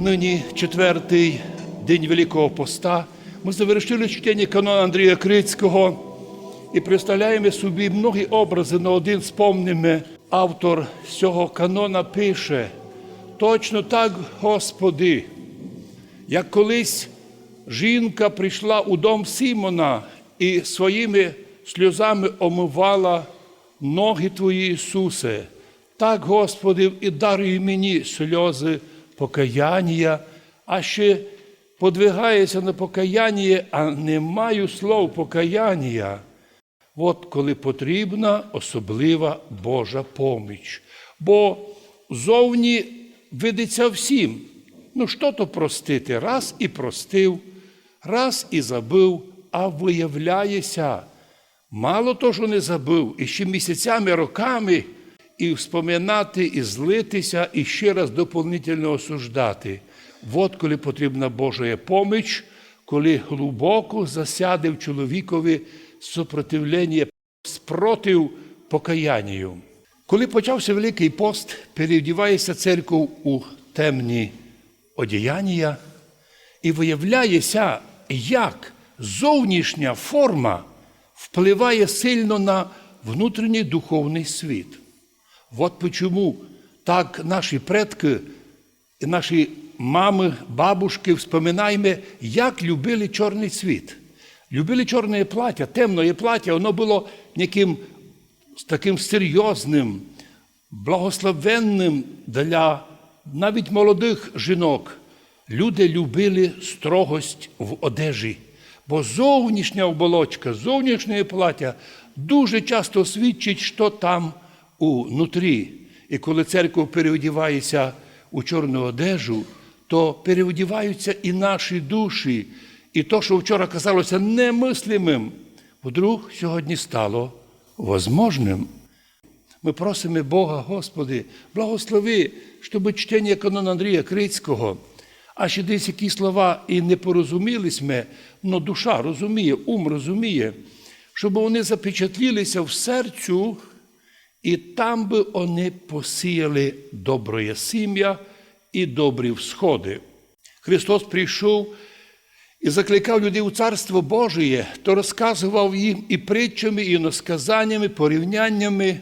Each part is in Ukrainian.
Нині четвертий день Великого Поста. Ми завершили чтення канона Андрія Крицького і представляємо собі многі образи, на один спомнимо. Автор цього канона пише: точно так, Господи, як колись жінка прийшла у дом Симона і своїми сльозами омивала ноги Твої, Ісусе, так, Господи, і даруй мені сльози покаяння, а ще подвигається на покаяння, а не маю слов покаяння. От коли потрібна особлива Божа поміч. Бо зовні видиться всім. Ну, що то простити? Раз і простив, раз і забив, а виявляється, мало того, що не забив, і ще місяцями, роками і вспоминати, і злитися, і ще раз доповнительно осуждати. От коли потрібна Божа поміч, коли глибоко засяде в чоловікові супротивлення, спротив покаянню. Коли почався Великий пост, переодівається церков у темні одіяння, і виявляється, як зовнішня форма впливає сильно на внутрішній духовний світ. От чому так наші предки наші мами, бабушки вспоминаємо, як любили чорний світ. Любили чорне плаття, темне плаття, воно було яким таким серйозним, благословенним для навіть молодих жінок. Люди любили строгость в одежі, бо зовнішня оболочка, зовнішнє плаття дуже часто свідчить, що там унутрі. І коли церква переодівається у чорну одежу, то переодіваються і наші душі. І то, що вчора казалося немислимим, вдруг сьогодні стало возможним. Ми просимо Бога, Господи, благослови, щоб чтення канона Андрія Крицького, а ще десь які слова і не порозумілись ми, але душа розуміє, ум розуміє, щоб вони запечатлілися в серцю, і там би вони посіяли доброє сім'я і добрі всходи. Христос прийшов і закликав людей у Царство Божє, то розказував їм і притчами, і насказаннями, порівняннями.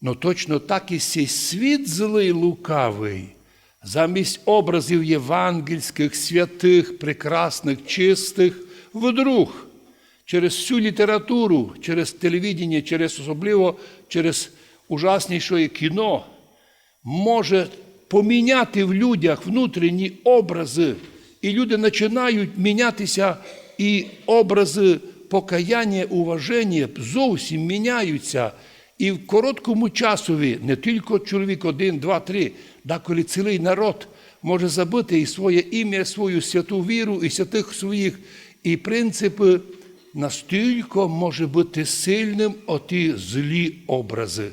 Ну точно так і цей світ злий лукавий, замість образів євангельських, святих, прекрасних, чистих, вдруг через всю літературу, через телевідення, через особливо через ужасніше кіно, може поміняти в людях внутрішні образи. І люди починають мінятися, і образи покаяння, уваження зовсім міняються. І в короткому часові не тільки чоловік один, два, три, да коли цілий народ може забити і своє ім'я, свою святу віру, і святих своїх, і принципи, настільки може бути сильним оті злі образи.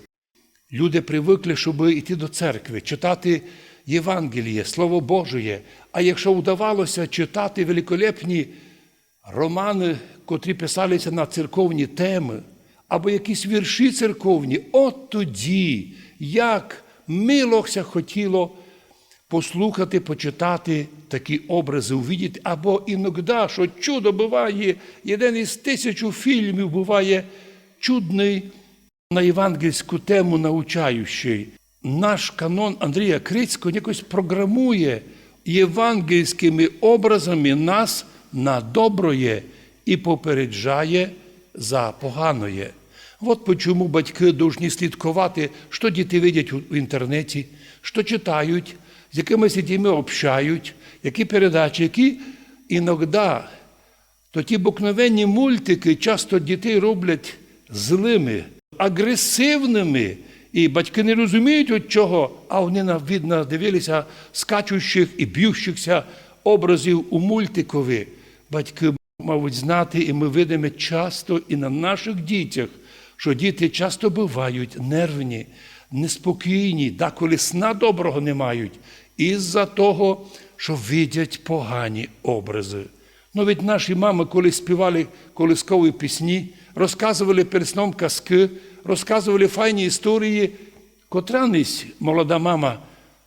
Люди привикли, щоб йти до церкви, читати Євангеліє, Слово Божє. А якщо вдавалося читати великолепні романи, котрі писалися на церковні теми, або якісь вірші церковні, от тоді, як милося хотіло послухати, почитати такі образи, увидіти, або іноді, що чудо буває, один із тисячу фільмів буває чудний на євангельську тему навчаючий. Наш канон Андрія Крицького якось програмує євангельськими образами нас на доброє і попереджає за поганоє. От чому батьки повинні слідкувати, що діти видять в інтернеті, що читають, з якими дітьми общають, які передачі, які іноді то ті обикновенні мультики часто дітей роблять злими, агресивними. І батьки не розуміють от чого, а вони видно дивилися скачущих і б'ющихся образів у мультикові. Батьки мабуть знати, і ми видимо часто і на наших дітях, що діти часто бувають нервні, неспокійні, деколи сна доброго не мають, із-за того, що видять погані образи. Від наші мами, коли співали колискові пісні, розказували перед сном казки, розказували файні історії, котра молода мама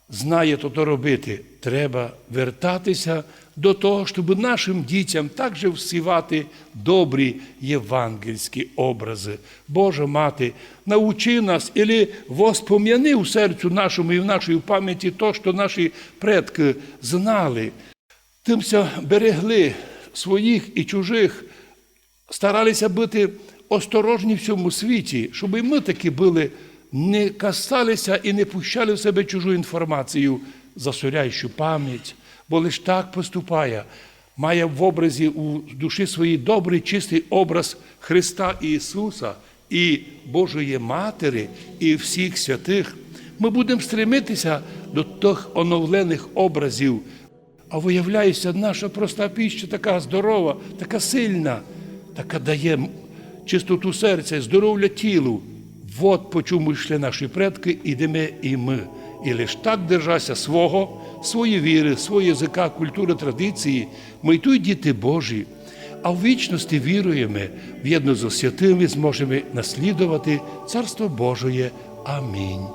знає то робити. Треба вертатися до того, щоб нашим дітям також всівати добрі євангельські образи. Божа мати, научи нас і воспом'яни у серцю нашому і в нашій пам'яті то, що наші предки знали. Тимся берегли своїх і чужих, старалися бути осторожні в цьому світі, щоб і ми таки були, не касалися і не пущали в себе чужу інформацію, засоряючу пам'ять, бо лиш так поступає, має в образі у душі своїй добрий, чистий образ Христа Ісуса і Божої Матері, і всіх святих. Ми будемо стремитися до тих оновлених образів. А виявляється, наша проста піща така здорова, така сильна, така дає чистоту серця, здоров'я тілу. От по чому йшли наші предки, ідемо і ми. І лиш так держася свого, свої віри, свої язика, культури, традиції, ми й тут діти Божі. А в вічності віруємо, в'єдно з святими зможемо наслідувати Царство Божоє. Амінь.